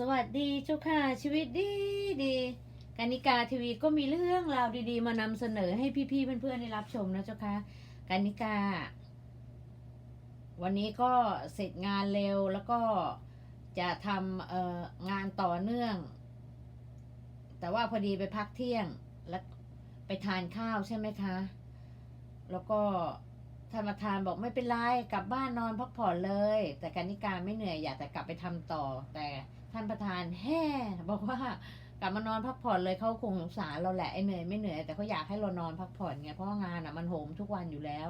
สวัสดีเจ้าค่ะชีวิตดีดีกานิกาทีวีก็มีเรื่องราวดีๆ มานำเสนอให้พี่ๆเพื่อนๆได้รับชมนะเจ้าค่ะกานิกา วันนี้ก็เสร็จงานเร็วแล้วก็จะทำเอองานต่อเนื่อง แต่ว่าพอดีไปพักเที่ยงแล้วไปทานข้าวใช่ไหมคะ แล้วก็ ท่านประธานบอกไม่เป็นไรกลับบ้านนอนพักผ่อนเลย แต่การนิการไม่เหนื่อยอยากแต่กลับไปทำต่อ แต่ท่านประธานแฮ่บอกว่ากลับมานอนพักผ่อนเลยเขาคงสงสารเราแหละไอ้เหนื่อยไม่เหนื่อยแต่เขาอยากให้เรานอนพักผ่อนไงเพราะงานอะมันโหมทุกวันอยู่แล้ว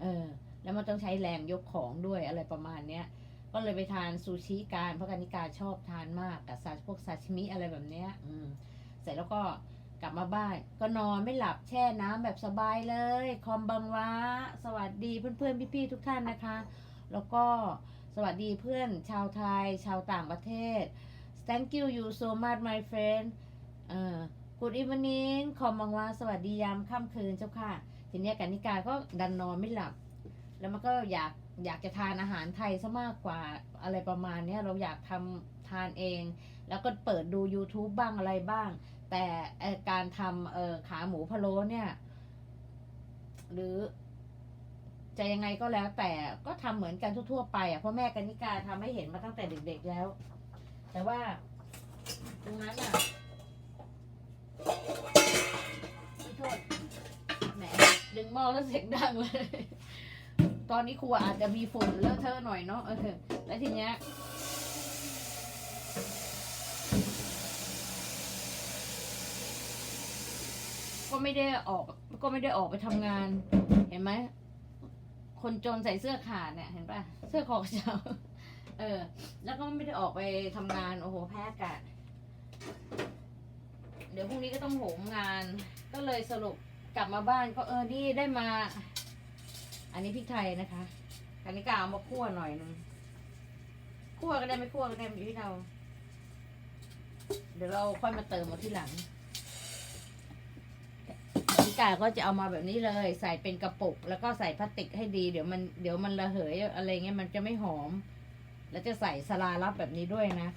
เออ แล้วมันต้องใช้แรงยกของด้วยอะไรประมาณเนี้ยก็เลยไปทานซูชิกันเพราะการนิการชอบทานมากกับซาพวกซาชิมิอะไรแบบเนี้ย อืมเสร็จแล้วก็ กลับมาบ้าน ก็นอนไม่หลับแช่น้ำแบบสบายเลย คอมบังวะสวัสดีเพื่อนๆพี่ๆทุกท่านนะคะ แล้วก็สวัสดีเพื่อนชาวไทย ชาวต่างประเทศ thank you you so much my friend เอ่อ good evening คอมบังวะสวัสดียามค่ำคืนเจ้าค่ะ ทีนี้กันนิกาก็ดันนอนไม่หลับ แล้วมันก็อยากอยากจะทานอาหารไทยซะมากกว่าอะไรประมาณเนี้ยเราอยากทำทานเอง แล้วก็เปิดดู YouTube บ้างอะไรบ้าง แต่การทำขาหมูพะโล้เนี่ย หรือ จะยังไงก็แล้วแต่ก็ทำเหมือนกันทั่วๆไปอะเพราะแม่กนิกาทำให้เห็นมาตั้งแต่เด็ก ๆแล้ว แต่ว่า ตรงนั้นอะขอโทษแหมดึงหม้อแล้วเสียงดังเลย ตอนนี้ครัวอาจจะมีฝุ่นเลอะเทอะหน่อยเนาะแล้วทีเนี้ย ก็ไม่ได้ออก ก็ไม่ได้ออกไปทำงาน เห็นไหมคนจนใส่เสื้อขาดเนี่ยเห็นปะเสื้อคอกระเช้าเออ แล้วก็ไม่ได้ออกไปทำงานโอ้โหแพ้อากาศเดี๋ยวพรุ่งนี้ก็ต้องโหมงาน ก็เลยสรุปกลับมาบ้านก็เออนี่ได้มา อันนี้พริกไทยนะคะอันนี้กเอามาคั่วหน่อยนึงคั่วก็ได้ไม่คั่วก็ได้อยู่ที่เรา เดี๋ยวเราค่อยมาเติมมาที่หลัง กาก็จะเอามาแบบนี้เลย ใส่เป็นกระปุก แล้วก็ใส่พลาสติกให้ดีเดี๋ยวมันเดี๋ยวมันระเหยอะไรเงี้ยมันจะไม่หอม แล้วจะใส่สลาลับแบบนี้ด้วยนะ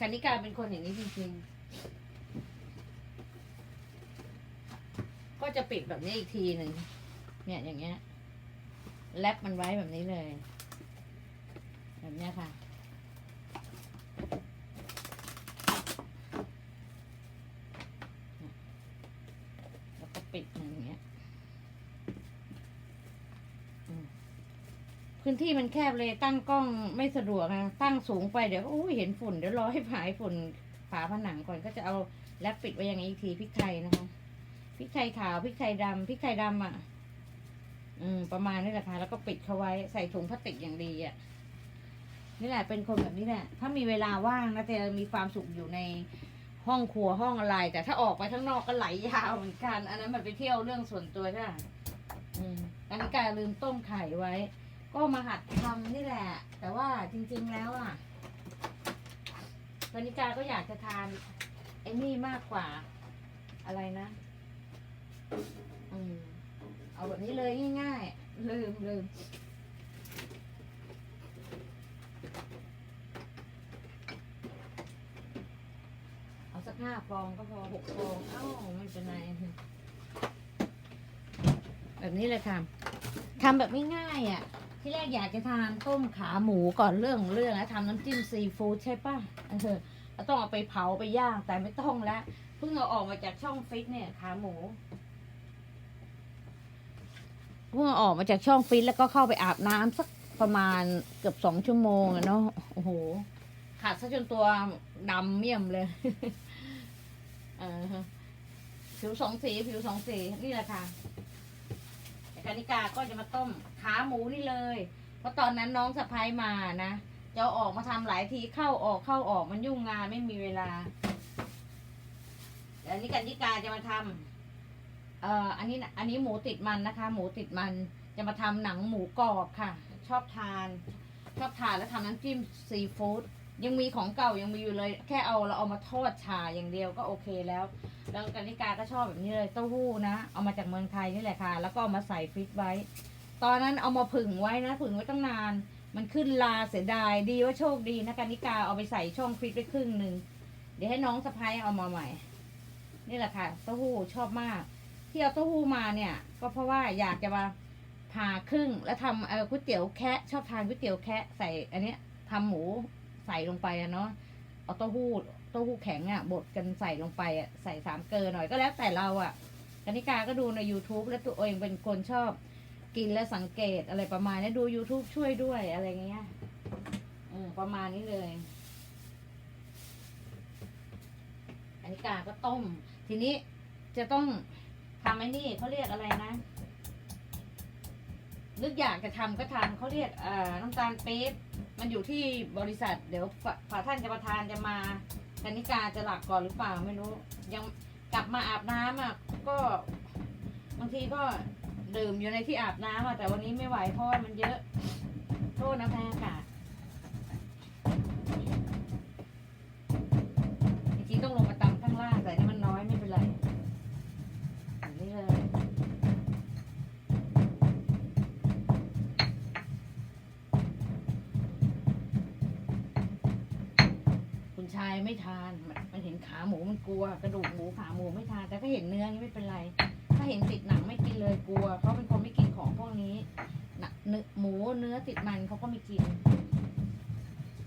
คณิกาเป็นคนอย่างนี้จริงๆ ก็จะปิดแบบนี้อีกทีหนึ่งเนี่ยอย่างเงี้ยแลบมันไว้แบบนี้เลย แบบเนี้ยค่ะ แล้วก็ปิดอย่างเงี้ยอืม พื้นที่มันแคบเลยตั้งกล้องไม่สะดวกนะตั้งสูงไปเดี๋ยวโอ้เห็นฝุ่นเดี๋ยวรอให้ผายฝุ่นฝาผนังก่อนก็จะเอาแลปปิดไว้อย่างนี้อีกทีพริกไทยนะคะพริกไทยขาวพริกไทยดำพริกไทยดำอะ อืม ประมาณนี้แหละค่ะแล้วก็ปิดเขาไว้ใส่ถุงพลาสติกอย่างดีอะนี่แหละเป็นคนแบบนี้แหละถ้ามีเวลาว่างนะจะมีความสุขอยู่ในห้องครัวห้องอะไร แต่ถ้าออกไปข้างนอกก็ไหลยาวเหมือนกัน อันนั้นมันไปเที่ยวเรื่องส่วนตัวใช่ไหมอืมอันนี้กาลืมต้มไข่ไว้ ก็มาหัดทำนี่แหละ แต่ว่าจริง ๆแล้วอะวนิกาก็อยากจะทานไอ้นี่มากกว่า อะไรนะ อืม เอาแบบนี้เลยง่ายๆ ลืมลืมเอาสักห้าฟองก็พอหกฟอง เอ้าไม่เป็นไรแบบนี้เลยค่ะทำแบบง่ายๆอะ ที่แรกอยากจะทานต้มขาหมูก่อนเรื่องเรื่องแล้วทำน้ำจิ้มซีฟู้ดใช่ป่ะเออแล้วต้องเอาไปเผาไปย่างแต่ไม่ต้องแล้วเพิ่งเอาออกมาจากช่องฟิตเนี่ยขาหมูเพิ่งเอาออกมาจากช่องฟิตแล้วก็เข้าไปอาบน้ำสักประมาณเกือบสองชั่วโมงอะเนาะโอ้โหขาดซะจนตัวดำเมี่ยมเลยเออผิวสองสีผิวสองสีนี่แหละค่ะ กานิกาก็จะมาต้มขาหมูนี่เลย เพราะตอนนั้นน้องสะพ้ายมานะจะออกมาทำหลายทีเข้าออกเข้าออกมันยุ่งงานไม่มีเวลาเดี๋ยวนี้กานิกาจะมาทำเอ่ออันนี้อันนี้หมูติดมันนะคะ หมูติดมันจะมาทำหนังหมูกรอบค่ะ ชอบทาน ชอบทานแล้วทำน้ำจิ้มซีฟู้ด ยังมีของเก่ายังมีอยู่เลย แค่เอาเราเอามาทอดชาอย่างเดียวก็โอเคแล้ว แล้วกานิกาก็ชอบแบบนี้เลยเต้าหู้นะ เอามาจากเมืองไทยนี่แหละค่ะ แล้วก็มาใส่ฟรีซไว้ ตอนนั้นเอามาผึ่งไว้นะผึ่งไว้ตั้งนาน มันขึ้นลาเสียดายดีว่าโชคดีนะกานิกาเอาไปใส่ช่องฟรีซไปครึ่งหนึ่งเดี๋ยวให้น้องสะพ้ายเอามาใหม่ นี่แหละค่ะเต้าหู้ชอบมาก ที่เอาเต้าหู้มาเนี่ย ก็เพราะว่าอยากจะมาผ่าครึ่งแล้วทำเออก๋วยเตี๋ยวแคะชอบทานก๋วยเตี๋ยวแคะใส่อันเนี้ยทำหมู ใส่ลงไปอะเนาะเอาเต้าหู้เต้าหู้แข็งอะบดกันใส่ลงไปอะใส่สามเกลือหน่อยก็แล้วแต่เราอะกนิกาก็ดูใน YouTube แล้วตัวเองเป็นคนชอบกินและสังเกตอะไรประมาณนี้ดู YouTube ช่วยด้วยอะไรเงี้ยเออประมาณนี้เลยอันนี้กาก็ต้ม ทีนี้จะต้องทำไอ้นี่เขาเรียกอะไรนะ นึกอยากจะทำก็ทำเขาเรียกน้ำตาลปี๊บมันอยู่ที่บริษัทเดี๋ยวฝ่าท่านจะประทานจะมาธนิกาจะหลักก่อนหรือเปล่าไม่รู้ ยังกลับมาอาบน้ำอะก็บางทีก็ดื่มอยู่ในที่อาบน้ำอะแต่วันนี้ไม่ไหวเพราะว่ามันเยอะโทษนะแพ้ ไม่ทาน มันเห็นขาหมูมันกลัว กระดูกหมูขาหมูไม่ทาน แต่ถ้าเห็นเนื้อนี่ไม่เป็นไร ถ้าเห็นติดหนังไม่กินเลยกลัวเขาเป็นคนไม่กินของพวกนี้หนักเนื้อหมูเนื้อติดมันเขาก็ไม่กิน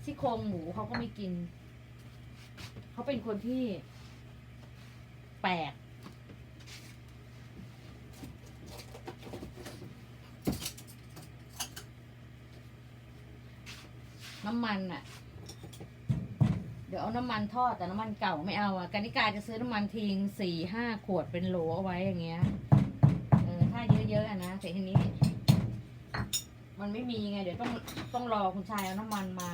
ซี่โครงหมูเขาก็ไม่กิน เขาเป็นคนที่แปลกน้ำมันอะ ดี๋ยวเอาน้ำมันทอดแต่น้ำมันเก่าไม่เอาอะกานิกาจะซื้อน้ำมันทิ้งสี่ห้าขวดเป็นโหลเอาไว้อย่างเงี้ยเออถ้าเยอะๆอะนะแต่ทีนี้ มันไม่มีไง เดี๋ยวต้องต้องรอคุณชายเอาน้ำมันมา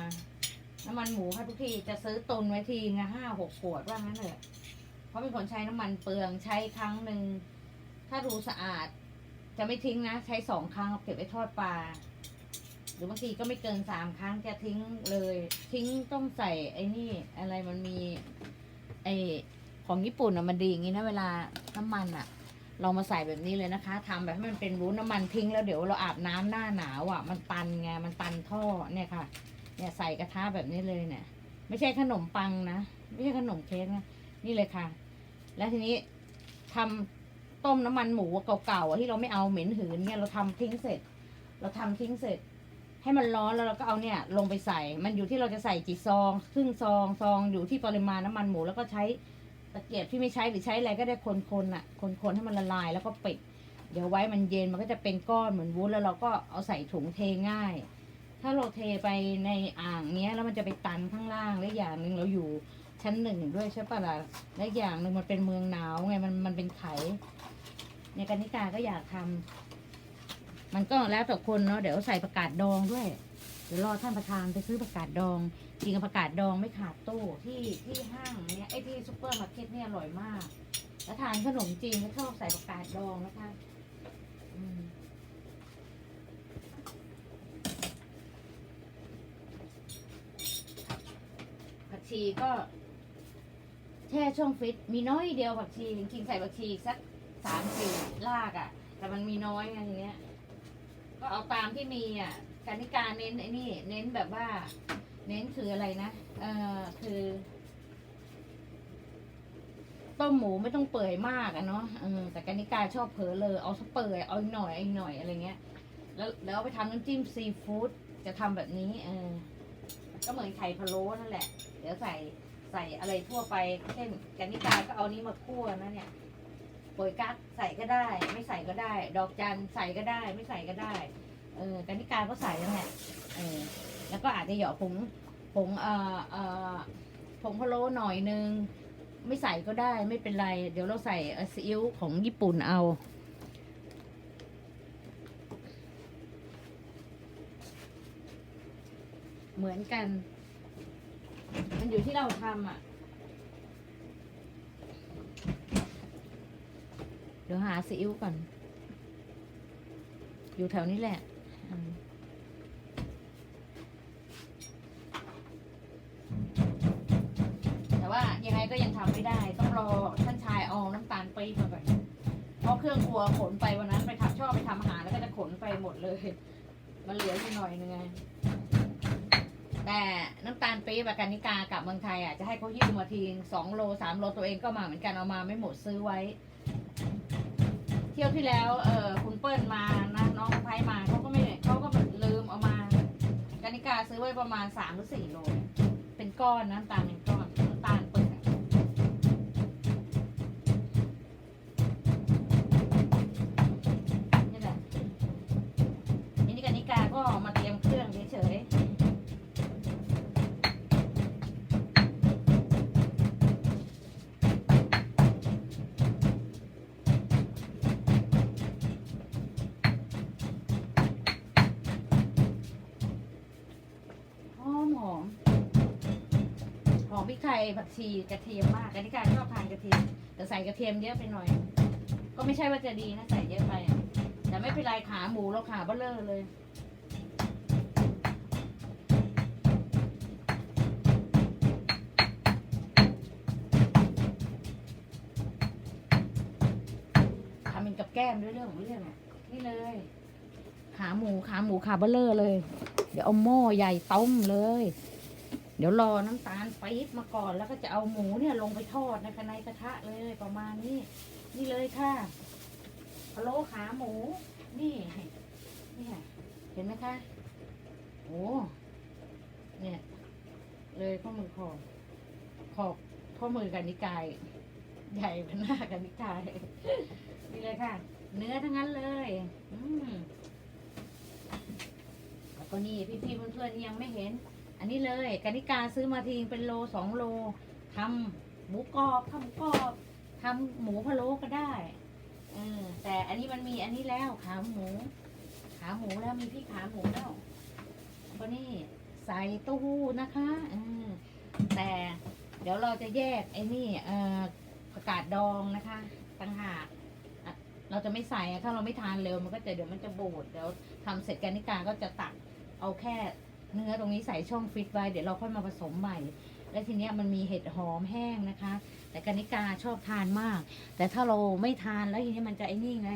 น้ำมันหมูค่ะทุกทีจะซื้อตุนไว้ทีงห้าหกขวดว่างั้นเถอะเพราะเป็นคนใช้น้ำมันเปลืองใช้ครั้งหนึ่งถ้าดูสะอาด จะไม่ทิ้งนะ ใช้สองครั้งเอาเก็บไว้ทอดปลา รือบางทีก็ไม่เกินสามครั้งจะทิ้งเลย ทิ้งต้องใส่ไอ้นี่อะไรมันมี ไอของญี่ปุ่นอะมันดีอย่างงี้นะเวลาน้ำมันอะเรามาใส่แบบนี้เลยนะคะทำแบบให้มันเป็นวุ้นน้ำมันทิ้งแล้วเดี๋ยวเราอาบน้ำหน้าหนาวอะมันตันไงมันตันท่อเนี่ยค่ะ เนี่ยใส่กระทะแบบนี้เลยเนี่ย ไม่ใช่ขนมปังนะไม่ใช่ขนมเค้กนะนี่เลยค่ะ แล้วทีนี้ทำต้มน้ำมันหมูเก่าๆอะที่เราไม่เอาเหม็นหืนเนี่ยเราทำทิ้งเสร็จ เราทำทิ้งเสร็จ ให้มันร้อนแล้วเราก็เอาเนี่ยลงไปใส่ มันอยู่ที่เราจะใส่กี่ซองครึ่งซองซองอยู่ที่ปริมาณน้ำมันหมูแล้วก็ใช้ตะเกียบที่ไม่ใช้หรือใช้อะไรก็ได้คนๆอะ คนๆให้มันละลายแล้วก็ปิด เดี๋ยวไว้มันเย็นมันก็จะเป็นก้อนเหมือนวุ้นแล้วเราก็เอาใส่ถุงเทง่าย ถ้าเราเทไปในอ่างเนี้ยแล้วมันจะไปตันข้างล่างและอย่างหนึ่งเราอยู่ชั้นหนึ่งด้วยใช่ปะล่ะและอย่างหนึ่งมันเป็นเมืองหนาวไงมันมันเป็นไขในยกานิกาก็อยากทำ มันก็แล้วแต่คนเนาะเดี๋ยวใส่ประกาศดองด้วย เดี๋ยวรอท่านประธานไปซื้อประกาศดองจริงประกาศดองไม่ขาดตู้ที่ที่ห้างเนี่ยไอ้ที่ซุปเปอร์มาร์เก็ตเนี่ยอร่อยมาก แล้วทานขนมจีนก็ชอบใส่ประกาศดองนะคะผักชีก็แช่ช่องฟิตมีน้อยเดียวผักชีจริงๆใส่ผักชีสักสามสี่ลากอะ่ะ แต่มันมีน้อยไงทีนี้ ก็เอาตามที่มีอะกานิการเน้นไอ้นี่ เน้นแบบว่า เน้นคืออะไรนะ เออคือ ต้มหมูไม่ต้องเปื่อยมากอะเนาะเออแต่กานิการชอบเผลอเลยเอาสเปื่อยเอาหน่อยเอาอีกหน่อยอะไรเงี้ย แล้วแล้วเอาไปทำน้ำจิ้มซีฟู้ดจะทำแบบนี้ เออ ก็เหมือนไข่พะโล้นั่นแหละ เดี๋ยวใส่ใส่อะไรทั่วไป เช่นกานิการก็เอานี้มาคั่วนะเนี่ย ปรยกั๊กใส่ก็ได้ ไม่ใส่ก็ได้ ดอกจันใส่ก็ได้ ไม่ใส่ก็ได้ เออกานิการก็ใส่แล้วแหละเออแล้วก็อาจจะเหยาะผงผงเอ่อเอ่อผงพะโล้หน่อยนึงไม่ใส่ก็ได้ไม่เป็นไร เดี๋ยวเราใส่ซีอิ๊วของญี่ปุ่นเอา เหมือนกัน มันอยู่ที่เราทำอะ ดี๋ยวหาซีอิ๊วก่อน อยู่แถวนี้แหละแต่ว่ายังไงก็ยังทำไม่ได้ ต้องรอท่านชายเอาน้ำตาลปี๊บมาก่อนเพราะเครื่องครัวขนไปวันนั้นไปทำชอบไปทำอาหารแล้วก็จะขนไปหมดเลยมันเหลืออยู่หน่อยนึงไงแต่น้ำตาลปี๊บอะกันนิกากลับเมืองไทยอะจะให้เขาหิ้วมาทีสองโลสามโลตัวเองก็มาเหมือนกันเอามาไม่หมดซื้อไว้ เที่ยวที่แล้วเออคุณเปิ้ลมานะน้องสะพ้ายมาเขาก็ไม่เขาก็ลืมเอามากานิกาซื้อไว้ประมาณสามหรือสี่โลเป็นก้อนนะตามเป็นก้อน ผักชีกระเทียมมากอันนี้การชอบทานกระเทียม แต่ใส่กระเทียมเยอะไปหน่อย ก็ไม่ใช่ว่าจะดีนะใส่เยอะไป แต่ไม่เป็นไรขาหมูเราขาเบ้อเลอเลย ทำเป็นกับแก้มด้วยเรื่องของเรื่องอะนี่เลย ขาหมูขาหมูขาเบลเลอร์เลย เดี๋ยวเอาหม้อใหญ่ต้มเลย เดี๋ยวรอน้ำตาลปี๊บมาก่อนแล้วก็จะเอาหมูเนี่ยลงไปทอดในกระในกระทะเลยประมาณนี้ นี่เลยค่ะพะโล้ขาหมู นี่นี่ค่ะเห็นไหมคะโอ้เนี่ย เลยข้อมือขอบขอบข้อมือกันนิกาย ใหญ่เป็นหน้ากันนิกายนี่เลยค่ะ เนื้อทั้งนั้นเลย อืมแล้วก็นี่พี่ๆเพื่อนๆที่ยังไม่เห็น อันนี้เลยกนิกาซื้อมาทีเป็นโลสองโลทำหมูกรอบทำหมูกรอบทำหมูพะโล้ก็ได้เออแต่อันนี้มันมีอันนี้แล้วขาหมู ขาหมูแล้วมีพี่ขาหมูแล้วก็นี่ใส่เตู้หู้นะคะอแต่เดี๋ยวเราจะแยกไอ้นี่เอ่อผักกาดดองนะคะต่างหากเราจะไม่ใส่ถ้าเราไม่ทานเร็วมันก็จะเดี๋ยวมันจะบูดเดี๋ยวทำเสร็จแกนิกาก็จะตักเอาแค่ เนื้อตรงนี้ใส่ช่องฟิตไว้เดี๋ยวเราค่อยมาผสมใหม่ และทีเนี้ยมันมีเห็ดหอมแห้งนะคะ แต่กานิกาชอบทานมาก แต่ถ้าเราไม่ทานแล้วทีนี้มันจะไอ้นี่ไง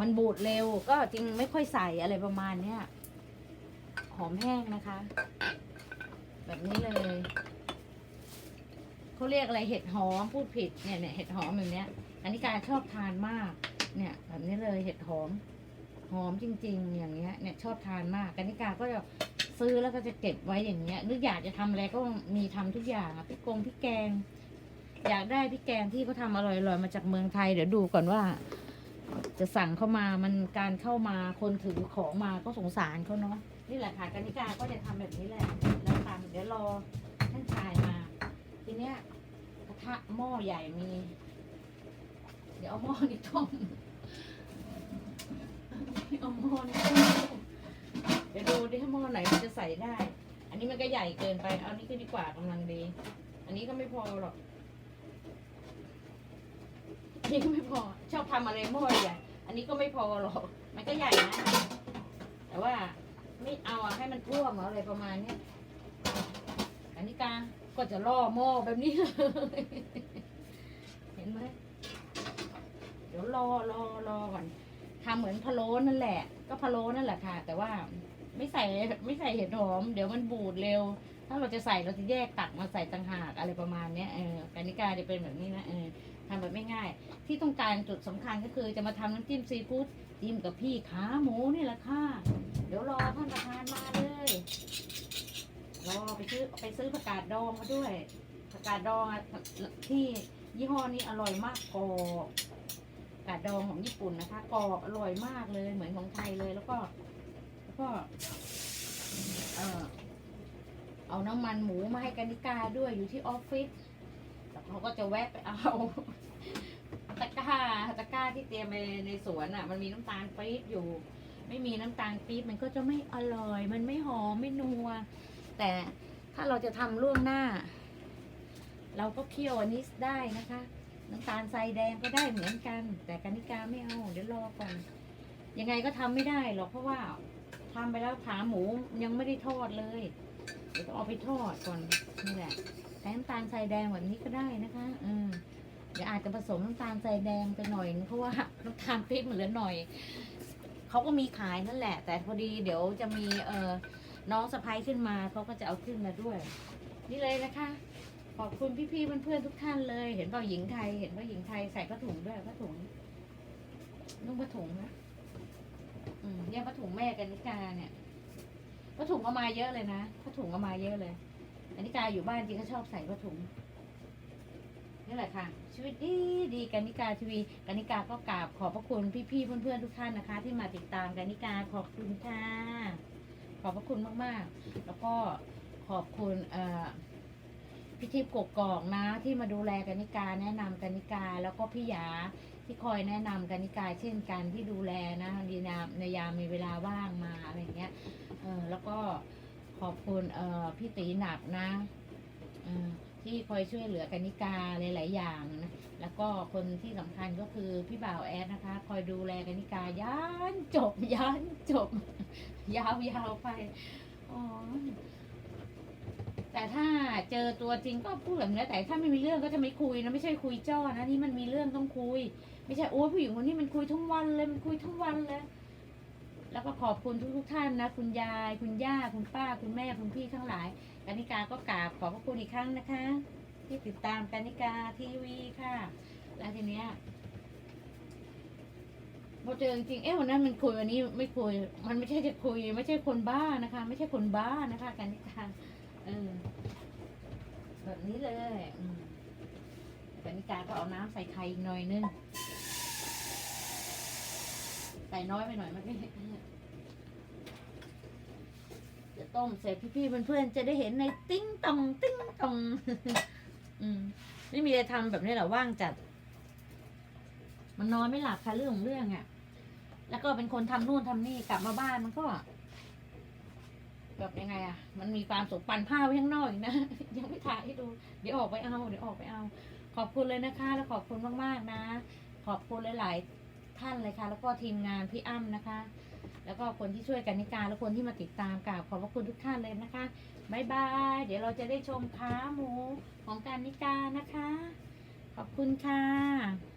มันบูดเร็วก็จริงไม่ค่อยใส่อะไรประมาณเนี้ยหอมแห้งนะคะ แบบนี้เลยเขาเรียกอะไรเห็ดหอมพูดผิดเนี่ยเนี่ยเห็ดหอมแบบเนี้ยกานิกาชอบทานมาก เนี่ย แบบนี้เลยเห็ดหอม หอมจริง ๆ อย่างเงี้ยเนี่ยชอบทานมากกานิกาก็จะซื้อแล้วก็จะเก็บไว้อย่างเงี้ยนึกออยากจะทำอะไรก็มีทำทุกอย่างอะพริกกงพริกแกง อยากได้พริกแกงที่เขาทำอร่อยๆมาจากเมืองไทยเดี๋ยวดูก่อนว่า จะสั่งเข้ามามันการเข้ามาคนถือของมาก็สงสารเขาเนาะนี่แหละค่ะกานิกาก็จะทำแบบนี้แหละแล้วทำเดี๋ยวรอท่านชายมา ทีเนี้ยกระทะหม้อใหญ่มี เดี๋ยวเอาหม้อนี้ต้ม เอาหม้อนี้ต้มเดี๋ยวดูดิถ้าหม้อไหนมันจะใส่ได้ อันนี้มันก็ใหญ่เกินไป เอานี้ก็ดีกว่ากำลังดี อันนี้ก็ไม่พอหรอก อันนี้ก็ไม่พอ ชอบทำอะไรหม้อใหญ่ อันนี้ก็ไม่พอหรอก มันก็ใหญ่นะ แต่ว่าไม่เอาอะให้มันท่วมอาอะไรประมาณเนี้ยอันนี้กาก็จะล่อหม้อแบบนี้เลย เห็นไหม เดี๋ยวรอรอรอก่อน ทำเหมือนพะโล้นั่นแหละ ก็พะโล้นั่นแหละค่ะ แต่ว่าไม่ใส่ไม่ใส่เห็ดหอม เดี๋ยวมันบูดเร็ว ถ้าเราจะใส่เราจะแยกตักมาใส่ต่างหากอะไรประมาณเนี้ยเออการนิกาจะเป็นแบบนี้นะเออทำแบบไม่ง่าย ที่ต้องการจุดสำคัญก็คือจะมาทำน้ำจิ้มซีฟู้ดจิ้มกับพี่ขาหมูนี่แหละค่ะ เดี๋ยวรอท่านประธานมาเลยรอไปซื้อไปซื้อผักกาดดองมาด้วยผักกาดดองที่ยี่ห้อนี้อร่อยมากกรอบ กาดดองของญี่ปุ่นนะคะกรอบอร่อยมากเลย เหมือนของไทยเลยแล้วก็ แล้วก็ เออเอาน้ำมันหมูมาให้กานิกาด้วยอยู่ที่ออฟฟิศแล้วเขาก็จะแวะไปเอาตะกร้าตะกร้าที่เตรียมไปในสวนอะ มันมีน้ำตาลปี๊บอยู่ ไม่มีน้ำตาลปี๊บมันก็จะไม่อร่อย มันไม่หอมไม่นัว แต่ถ้าเราจะทำล่วงหน้า เราก็เคี่ยวอันนี้ได้นะคะ น้ำตาลทรายแดงก็ได้เหมือนกัน แต่กานิกาไม่เอา เดี๋ยวรอก่อน ยังไงก็ทำไม่ได้หรอกเพราะว่าทำไปแล้วขาหมูยังไม่ได้ทอดเลย เดี๋ยวต้องเอาไปทอดก่อนนี่แหละใช้น้ำตาลทรายแดงแบบนี้ก็ได้นะคะอืมเดี๋ยวอาจจะผสมน้ำตาลทรายแดงไปหน่อยเพราะว่าน้ำตาลปี๊บมันเหลือหน่อยเขาก็มีขายนั่นแหละ แต่พอดีเดี๋ยวจะมีเออน้องสะพ้ายขึ้นมาเขาก็จะเอาขึ้นมาด้วย นี่เลยนะคะ ขอบคุณพี่ๆเพื่อนๆทุกท่านเลย เห็นเปล่าหญิงไทย เห็นว่าหญิงไทยใส่ผ้าถุงด้วยผ้าถุงนุ่งผ้าถุงนะอืมเนี่ยผ้าถุงแม่กันนิกาเนี่ยผ้าถุงเอามาเยอะเลยนะผ้าถุงเอามาเยอะเลยอันนิกาอยู่บ้านจริงก็ชอบใส่ผ้าถุงนี่แหละค่ะ ชีวิตดีดีกันนิกาทีวีกันนิกาก็กราบขอบพระคุณพี่ๆเพื่อนๆทุกท่านนะคะ ที่มาติดตามกันนิกาขอบคุณค่ะขอบพระคุณมากๆ แล้วก็ขอบคุณเอ่อ พี่ทิพย์กกกอกนะ ที่มาดูแลกานิกาแนะนำกานิกา แล้วก็พี่ยาที่คอยแนะนำกานิกาเช่นกันที่ดูแลนะในามในยามมีเวลาว่างมาอะไรเงี้ยเออแล้วก็ขอบคุณเออพี่ตีหนักนะเออที่คอยช่วยเหลือกานิกาหลาย ๆ อย่างนะแล้วก็คนที่สำคัญก็คือพี่บ่าวแอดนะคะ คอยดูแลกานิกายันจบยันจบ ยาวๆไปอ๋อ แต่ถ้าเจอตัวจริงก็พูดแบบนี้แต่ถ้าไม่มีเรื่องก็จะไม่คุยนะไม่ใช่คุยจ้อนะนี่มันมีเรื่องต้องคุย ไม่ใช่โอ้ผู้หญิงคนนี้มันคุยทั้งวันเลยมันคุยทั้งวันเลยแล้วก็ขอบคุณทุกๆท่านนะ คุณยาย คุณย่า คุณป้า คุณแม่ คุณพี่ทั้งหลายกานิกาก็กราบขอบพระคุณอีกครั้งนะคะ ที่ติดตามกานิกาทีวีค่ะ แล้วทีเนี้ยพอเจอจริงเอ๊ะวันนั้นมันคุยวันนี้ไม่คุย มันไม่ใช่จะคุย ไม่ใช่คนบ้านะคะ ไม่ใช่คนบ้านะคะกานิกา เออแบบนี้เลยอืมแต่นิกาก็เอาน้ำใส่ไข่อีกหน่อยนึง ใส่น้อยไปหน่อยมื่อกี้จะต้มเสร็จพี่ๆเพื่อนๆจะได้เห็นในติ้งตองติ้งตองอืมไม่มีอะไรทำแบบนี้หละว่างจัด มันนอนไม่หลับค่ะเรื่องของเรื่องอะ่ะ แล้วก็เป็นคนทำนู่นทำนี่กลับมาบ้านมันก็ แบบยังไงอะมันมีความสุขปั่นผ้าไว้ข้างนอกอีกนะ ยังไม่ถ่ายให้ดู เดี๋ยวออกไปเอา เดี๋ยวออกไปเอา ขอบคุณเลยนะคะ แล้วขอบคุณมากๆนะ ขอบคุณหลายๆท่านเลยค่ะ แล้วก็ทีมงานพี่อ้ำนะคะ แล้วก็คนที่ช่วยกันนิการและคนที่มาติดตามกราบขอบพระคุณทุกท่านเลยนะคะบายบาย เดี๋ยวเราจะได้ชมขาหมูของการนิการนะคะ ขอบคุณค่ะ